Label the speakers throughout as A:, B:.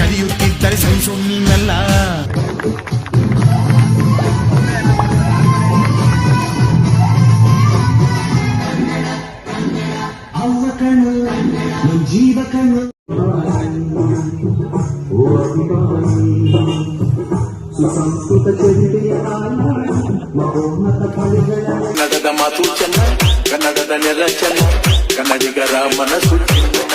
A: ನಡೆಯುತ್ತಿದ್ದರೆ ಸಹಿಸು ನೀನಲ್ಲ ಕಲಿಯುತ್ತಿದ್ದರೆ ಕಣ್ಣು ನಿನ್ ಜೀವ ಕಣ್ಣು. ಸುಸಂಸ್ಕೃತ ಚರಿತೆಯ ಮಹೋನ್ನತ ಫಲಗಳ
B: ಕನ್ನಡದ ಮಾತು ಚೆನ್ನ ಕನ್ನಡದ ನೆಲ ಚೆನ್ನ ಕನ್ನಡಿಗರ ಮನಸ್ಸು ಚಿನ್ನ.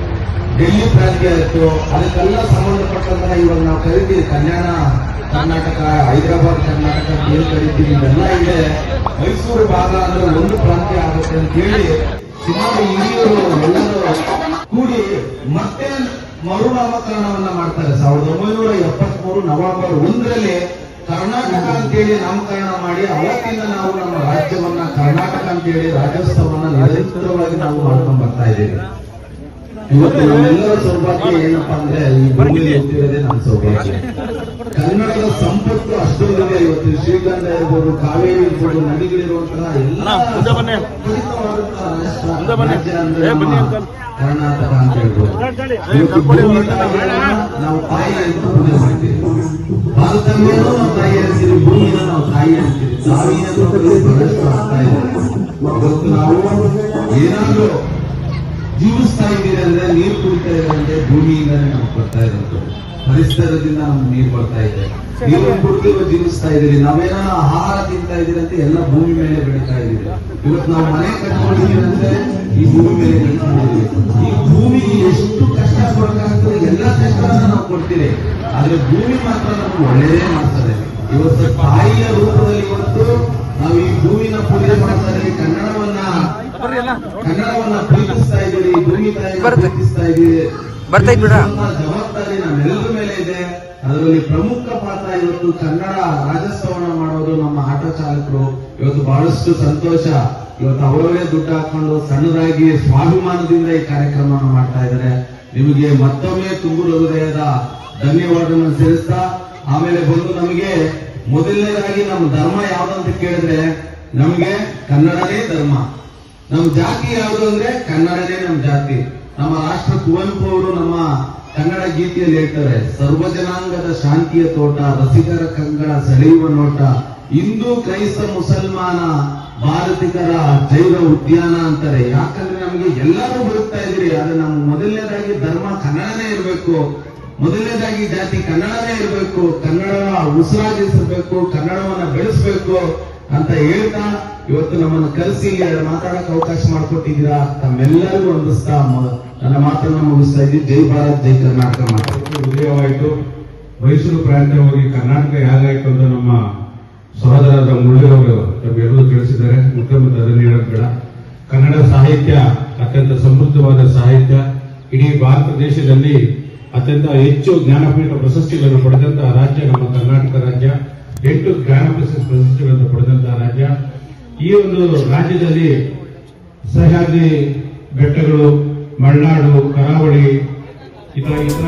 C: ಡೆಲ್ಲಿ ಪ್ರಾಂತ್ಯ ಇತ್ತು. ಅದಕ್ಕೆಲ್ಲ ಸಂಬಂಧಪಟ್ಟಂತಹ ಇವಾಗ ನಾವು ಕರಿತೀವಿ. ಕಲ್ಯಾಣ ಕರ್ನಾಟಕ, ಹೈದರಾಬಾದ್ ಕರ್ನಾಟಕ ಏನ್ ಕರಿತೀವಿ. ಇದೆಲ್ಲ ಇದೆ. ಮೈಸೂರು ಭಾಗ ಅಂದ್ರೆ ಒಂದು ಪ್ರಾಂತ್ಯ ಆಗುತ್ತೆ ಅಂತ ಹೇಳಿ ಸುಮಾರು ಹಿರಿಯರು ಎಲ್ಲರೂ ಕೂಡಿ ಮತ್ತೆ ಮರುನಾಮಕರಣವನ್ನ ಮಾಡ್ತಾರೆ. ಸಾವಿರದ ಒಂಬೈನೂರ ಎಪ್ಪತ್ಮೂರು ನವೆಂಬರ್ ಒಂದರಲ್ಲಿ ಕರ್ನಾಟಕ ಅಂತೇಳಿ ನಾಮಕರಣ ಮಾಡಿ ಅವತ್ತಿಂದ ನಾವು ನಮ್ಮ ರಾಜ್ಯವನ್ನ ಕರ್ನಾಟಕ ಅಂತೇಳಿ ರಾಜ್ಯೋತ್ಸವವನ್ನ ನಿರಂತರವಾಗಿ ನಾವು ಮಾಡ್ಕೊಂಡ್ ಬರ್ತಾ ಇದ್ದೀವಿ. ಇವತ್ತು ನಮ್ಮೆಲ್ಲರ ಸೌಭಾಗ್ಯ ಏನಪ್ಪಾ ಅಂದ್ರೆ ಈ ಭೂಮಿಯಲ್ಲಿ ಹುಟ್ಟಿರೋದೇ ನಮ್ಮ ಸೌಭಾಗ್ಯ. ಕನ್ನಡದ ಸಂಪತ್ತು ಅಷ್ಟೊಂದಿದೆ ಇವತ್ತು. ಶ್ರೀಗಂಧ ಇರ್ಬೋದು ಕಾವೇರಿ ಇರ್ಬೋದು ನದಿಗಳಿರುವಂತಹ ಎಲ್ಲ ಕರ್ನಾಟಕ ಅಂತ ಹೇಳ್ಬೋದು. ನಾವು ತಾಯಿ ಅಂತ ಪೂಜೆ ಮಾಡ್ತೀವಿ. ನಾವು ತಾಯಿ ಭೂಮಿನ ನಾವು ತಾಯಿ ಬಹಳಷ್ಟು ಆಗ್ತಾ ಇದೆ. ಇವತ್ತು ನಾವು ಏನಾದ್ರೂ ಜೀವಿಸ್ತಾ ಇದ್ದೀರಿ ಅಂದ್ರೆ ನೀರು ಕುಡಿತಾ ಇದೆ ಅಂದ್ರೆ ನಾವು ನಮ್ಗೆ ಬರ್ತಾ ಇರೋದು. ಪರಿಸರದಿಂದ ನಮ್ಗೆ ನೀರು ಬರ್ತಾ ಇದೆ. ನೀರು ಕುಡಿದಿರುವ ಜೀವಿಸ್ತಾ ನಾವೇನೋ ಆಹಾರ ತಿಂತಾ ಇದೀರಿ ಅಂತ ಎಲ್ಲ ಭೂಮಿ ಮೇಲೆ ಬೆಳೀತಾ ಇದ್ದೀರಿ ಇವತ್ತು ನಾವು ಮನೆ ಕಟ್ಕೊಂಡಿದ್ದೀವಿ ಅಂದ್ರೆ ಈ ಭೂಮಿ ಮೇಲೆ ಕಟ್ಕೊಂಡಿದ್ದೀವಿ. ಈ ಭೂಮಿಗೆ ಎಷ್ಟು ಕಷ್ಟ ಕೊಡಕ್ಕಾಗ್ತದೆ ಎಲ್ಲ ಕಷ್ಟನ ನಾವು ಕೊಡ್ತೀವಿ. ಆದ್ರೆ ಭೂಮಿ ಮಾತ್ರ ನಮ್ಗೆ ಒಳ್ಳೆಯದೇ ಮಾಡ್ತದೆ. ಇವತ್ತು ತಾಯಿಯ ರೂಪದಲ್ಲಿ ಇವತ್ತು ನಾವು ಈ ಭೂಮಿನ ಪೂಜೆ ಮಾಡ್ತಾ ಇದೀವಿ ಕನ್ನಡವನ್ನ ಕನ್ನಡವನ್ನ ಪ್ರೀತಿಸ್ತಾ ಇದ್ದೀವಿ ಭೂಮಿ ತಾಯಿನ ಪ್ರೀತಿಸ್ತಾ ಇದ್ದೀವಿ.
D: ಬರ್ತೈತ್ ಬಿಡ.
C: ಜವಾಬ್ದಾರಿ ನಮ್ಮೆಲ್ಲರ ಮೇಲೆ ಇದೆ. ಅದರಲ್ಲಿ ಪ್ರಮುಖ ಪಾತ್ರ ಇವತ್ತು ಕನ್ನಡ ರಾಜ್ಯೋತ್ಸವನ ಮಾಡೋದು ನಮ್ಮ ಆಟೋ ಚಾಲಕರು. ಇವತ್ತು ಬಹಳಷ್ಟು ಸಂತೋಷ. ಇವತ್ತು ಅವರವರೇ ದುಡ್ಡು ಹಾಕೊಂಡು ಸಣ್ಣದಾಗಿ ಸ್ವಾಭಿಮಾನದಿಂದ ಈ ಕಾರ್ಯಕ್ರಮವನ್ನು ಮಾಡ್ತಾ ಇದ್ದಾರೆ. ನಿಮಗೆ ಮತ್ತೊಮ್ಮೆ ತುಂಬು ಹೃದಯದ ಧನ್ಯವಾದವನ್ನು ಸೇರಿಸ್ತಾ ಆಮೇಲೆ ಬಂದು ನಮಗೆ ಮೊದಲನೇದಾಗಿ ನಮ್ಮ ಧರ್ಮ ಯಾವ್ದಂತ ಕೇಳಿದ್ರೆ ನಮ್ಗೆ ಕನ್ನಡನೇ ಧರ್ಮ. ನಮ್ಮ ಜಾತಿ ಯಾವುದು ಅಂದ್ರೆ ಕನ್ನಡನೇ ನಮ್ಮ ಜಾತಿ. ನಮ್ಮ ರಾಷ್ಟ್ರ ಕುವೆಂಪು ಅವರು ನಮ್ಮ ಕನ್ನಡ ಗೀತೆಯಲ್ಲಿ ಹೇಳ್ತಾರೆ, ಸರ್ವ ಜನಾಂಗದ ಶಾಂತಿಯ ತೋಟ ರಸಿಕರ ಕಂಗಳ ಸೆಳೆಯುವ ನೋಟ. ಹಿಂದೂ, ಕ್ರೈಸ್ತ, ಮುಸಲ್ಮಾನ, ಭಾರತಿಕರ ಜೈವ ಉದ್ಯಾನ ಅಂತಾರೆ. ಯಾಕಂದ್ರೆ ನಮಗೆ ಎಲ್ಲರೂ ಬರುತ್ತಾ ಇದ್ರಿ ಆದ್ರೆ ನಮ್ಮ ಮೊದಲನೇದಾಗಿ ಧರ್ಮ ಕನ್ನಡನೇ ಇರಬೇಕು. ಮೊದಲನೇದಾಗಿ ಜಾತಿ ಕನ್ನಡನೇ ಇರಬೇಕು ಕನ್ನಡ ಉಸಿರಾಗಿಸಬೇಕು ಕನ್ನಡವನ್ನ ಬೆಳೆಸಬೇಕು ಅಂತ ಹೇಳ್ತಾ ಇವತ್ತು ನಮ್ಮನ್ನು ಕರೆಸಿ ಇಲ್ಲಿ ಮಾತಾಡಕ್ಕೆ ಅವಕಾಶ ಮಾಡಿಕೊಟ್ಟಿದ್ದೀರಾ ತಮ್ಮೆಲ್ಲರಿಗೂ ಒಂದಿಸ್ತಾ ಮ- ನನ್ನ ಮಾತನ್ನ ಮುಗಿಸ್ತಾ ಇದ್ದೀನಿ. ಜೈ ಭಾರತ್, ಜೈ ಕರ್ನಾಟಕ
E: ಉದಯವಾಯಿತು ಮೈಸೂರು ಪ್ರಾಂತ್ಯ ಹೋಗಿ ಕರ್ನಾಟಕ ಹೇಗಾಯ್ತು ಅಂತ ನಮ್ಮ ಸಹೋದರರ ಮುಳ್ಳಿಯವರು ನಮಗೆಲ್ಲರೂ ತಿಳಿಸಿದ್ದಾರೆ. ಮುಖ್ಯಮಂತ್ರಿ ಅದನ್ನು ಹೇಳಬೇಡ ಬೇಡ. ಕನ್ನಡ ಸಾಹಿತ್ಯ ಅತ್ಯಂತ ಸಮೃದ್ಧವಾದ ಸಾಹಿತ್ಯ. ಇಡೀ ಭಾರತ ದೇಶದಲ್ಲಿ ಅತ್ಯಂತ ಹೆಚ್ಚು ಜ್ಞಾನಪೀಠ ಪ್ರಶಸ್ತಿಗಳನ್ನು ಪಡೆದಂತಹ ರಾಜ್ಯ ನಮ್ಮ ಕರ್ನಾಟಕ ರಾಜ್ಯ, ಎಂಟು ಜ್ಞಾನಪೀಠ ಪ್ರಶಸ್ತಿಗಳನ್ನು ಪಡೆದಂತಹ ರಾಜ್ಯ. ಈ ಒಂದು ರಾಜ್ಯದಲ್ಲಿ ಸಹ್ಯಾದ್ರಿ ಬೆಟ್ಟಗಳು, ಮಲೆನಾಡು, ಕರಾವಳಿ ಇತರ ಇತರ